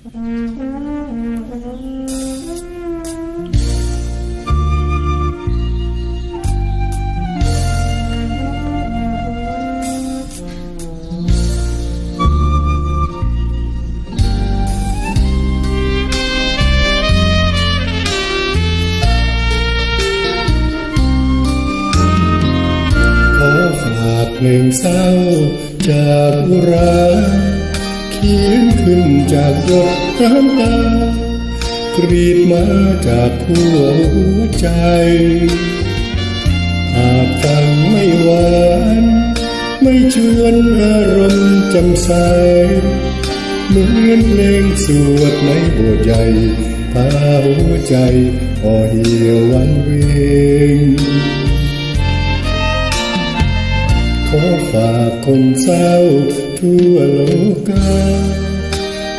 ขอฝากเพลงเศร้าจากอุราเขี ยนขึ้นจากหยดน้ำตากรีดมาจากหัวใจ หากฟังไม่หวานไม่ชวนอารมณ์จำใสเหมือนเพลงสวดในบสถ์ใหญ่พาหัวใจอ่อเหี่ยววันเวง ขอฝากคนเศร้าทั่วโลกา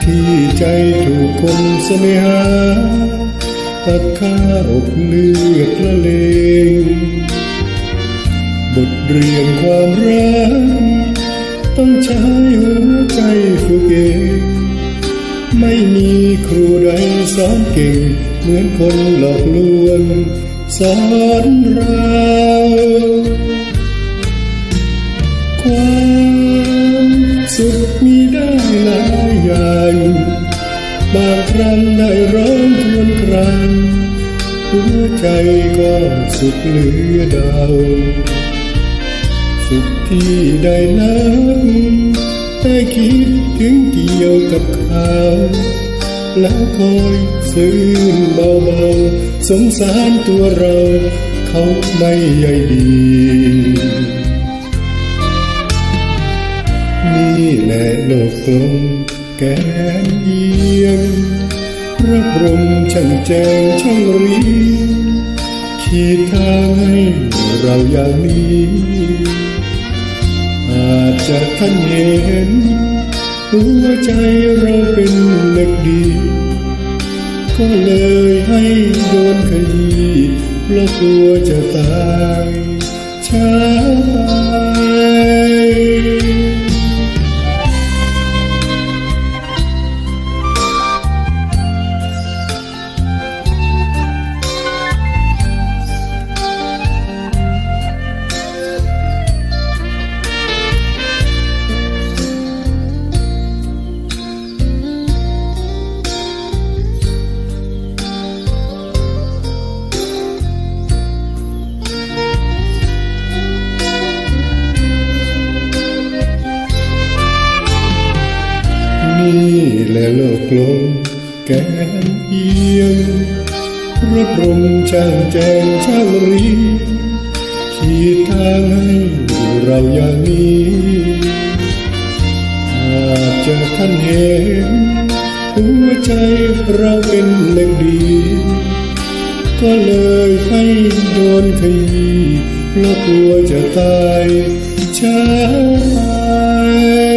ที่ใจถูกคนเสน่หาตัดข้าอกเลือดละเลงบทเรียนความรักต้องใช้หัวใจฝึกเองไม่มีครูใดสอนเก่ง เหมือนคนหลอกลวงสอนเรา ยอย่บางครั้งได้ร้องทวนครางหัวใจก็สุขเหลือดาว สุขที่ได้นับได้คิดถึงเกี่ยวกับเขาแล้วคอยซื่นเบาๆสงสารตัวเรา เขาไม่ใยดีนี่แหละโลกกลม แกนเอียงรับรมช่างแจงช่างรีขีดทางให้เราอย่างนี้อาจจะท่านเห็นหัวใจเราเป็นเล็กดี ก็เลยให้โดนขยี้เพราะกลัวจะตายช้าไป และโลกกลมแกนเอียงรับรมช่างแจงช่างรีขีดทางให้เราอย่างนี้อาจจะท่านเห็นหัวใจเราเป็นเล็กดี ก็เลยให้โดนขยี้เพราะกลัวจะตายช้าไป